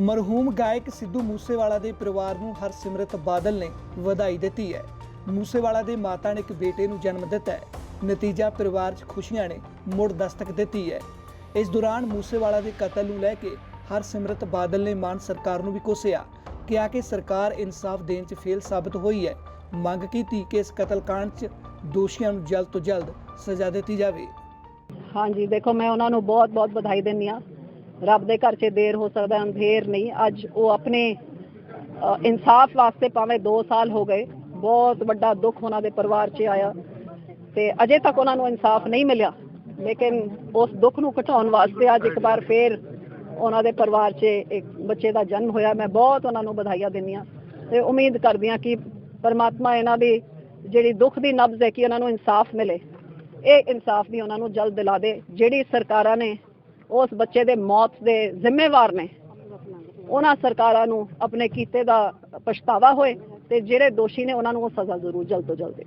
ਮਰਹੂਮ ਗਾਇਕ ਸਿੱਧੂ ਮੂਸੇਵਾਲਾ ਦੇ ਪਰਿਵਾਰ ਨੂੰ ਹਰਸਿਮਰਤ ਬਾਦਲ ਨੇ ਵਧਾਈ ਦਿੱਤੀ ਹੈ। ਮੂਸੇਵਾਲਾ ਦੇ ਮਾਤਾ ਨੇ ਇੱਕ ਬੇਟੇ ਨੂੰ ਜਨਮ ਦਿੱਤਾ ਹੈ। ਨਤੀਜਾ ਪਰਿਵਾਰ 'ਚ ਖੁਸ਼ੀਆਂ ਨੇ ਮੁੜ ਦਸਤਕ ਦਿੱਤੀ ਹੈ। ਇਸ ਦੌਰਾਨ ਮੂਸੇਵਾਲਾ ਦੇ ਕਤਲ ਨੂੰ ਲੈ ਕੇ ਹਰਸਿਮਰਤ ਬਾਦਲ ਨੇ ਮਾਨ ਸਰਕਾਰ ਨੂੰ ਵੀ ਕੋਸਿਆ ਕਿਹਾ ਕਿ ਸਰਕਾਰ ਇਨਸਾਫ ਦੇਣ 'ਚ ਫੇਲ ਸਾਬਤ ਹੋਈ ਹੈ। ਮੰਗ ਕੀਤੀ ਕਿ ਇਸ ਕਤਲकांड 'ਚ ਦੋਸ਼ੀਆਂ ਨੂੰ ਜਲਦ ਤੋਂ ਜਲਦ ਸਜ਼ਾ ਦਿੱਤੀ ਜਾਵੇ। ਹਾਂਜੀ, ਦੇਖੋ ਮੈਂ ਉਹਨਾਂ ਨੂੰ ਬਹੁਤ-ਬਹੁਤ ਵਧਾਈ ਦਿੰਦੀ ਆ ਰੱਬ ਦੇ ਘਰ 'ਚ ਦੇਰ ਹੋ ਸਕਦਾ ਅੰਧੇਰ ਨਹੀਂ। ਅੱਜ ਉਹ ਆਪਣੇ ਇਨਸਾਫ ਵਾਸਤੇ ਭਾਵੇਂ 2 ਸਾਲ ਹੋ ਗਏ, ਬਹੁਤ ਵੱਡਾ ਦੁੱਖ ਉਹਨਾਂ ਦੇ ਪਰਿਵਾਰ 'ਚ ਆਇਆ ਤੇ ਅਜੇ ਤੱਕ ਉਹਨਾਂ ਨੂੰ ਇਨਸਾਫ ਨਹੀਂ ਮਿਲਿਆ। ਲੇਕਿਨ ਉਸ ਦੁੱਖ ਨੂੰ ਘਟਾਉਣ ਵਾਸਤੇ ਅੱਜ ਇੱਕ ਵਾਰ ਫੇਰ ਉਹਨਾਂ ਦੇ ਪਰਿਵਾਰ 'ਚ ਇੱਕ ਬੱਚੇ ਦਾ ਜਨਮ ਹੋਇਆ। ਮੈਂ ਬਹੁਤ ਉਹਨਾਂ ਨੂੰ ਵਧਾਈਆਂ ਦਿੰਦੀ ਆ ਤੇ ਉਮੀਦ ਕਰਦੀ ਆ ਕਿ ਪਰਮਾਤਮਾ ਇਹਨਾਂ ਦੀ ਜਿਹੜੀ ਦੁੱਖ ਦੀ ਨਬਜ਼ ਹੈ ਕਿ ਉਹਨਾਂ ਨੂੰ ਇਨਸਾਫ ਮਿਲੇ। ਇਹ ਇਨਸਾਫ ਵੀ ਉਹਨਾਂ ਨੂੰ ਜਲਦ ਦਿਲਾ ਦੇ। ਜਿਹੜੀ ਸਰਕਾਰਾਂ ਨੇ ਉਸ ਬੱਚੇ ਦੇ ਮੌਤ ਦੇ ਜ਼ਿੰਮੇਵਾਰ ਨੇ। ਉਹਨਾਂ ਸਰਕਾਰਾਂ ਨੂੰ ਆਪਣੇ ਕੀਤੇ ਦਾ ਪਛਤਾਵਾ ਹੋਏ ਤੇ ਜਿਹੜੇ ਦੋਸ਼ੀ ਨੇ ਉਹਨਾਂ ਨੂੰ ਉਹ ਸਜ਼ਾ ਜ਼ਰੂਰ ਜਲਦ ਤੋਂ ਜਲਦ ਦੇ।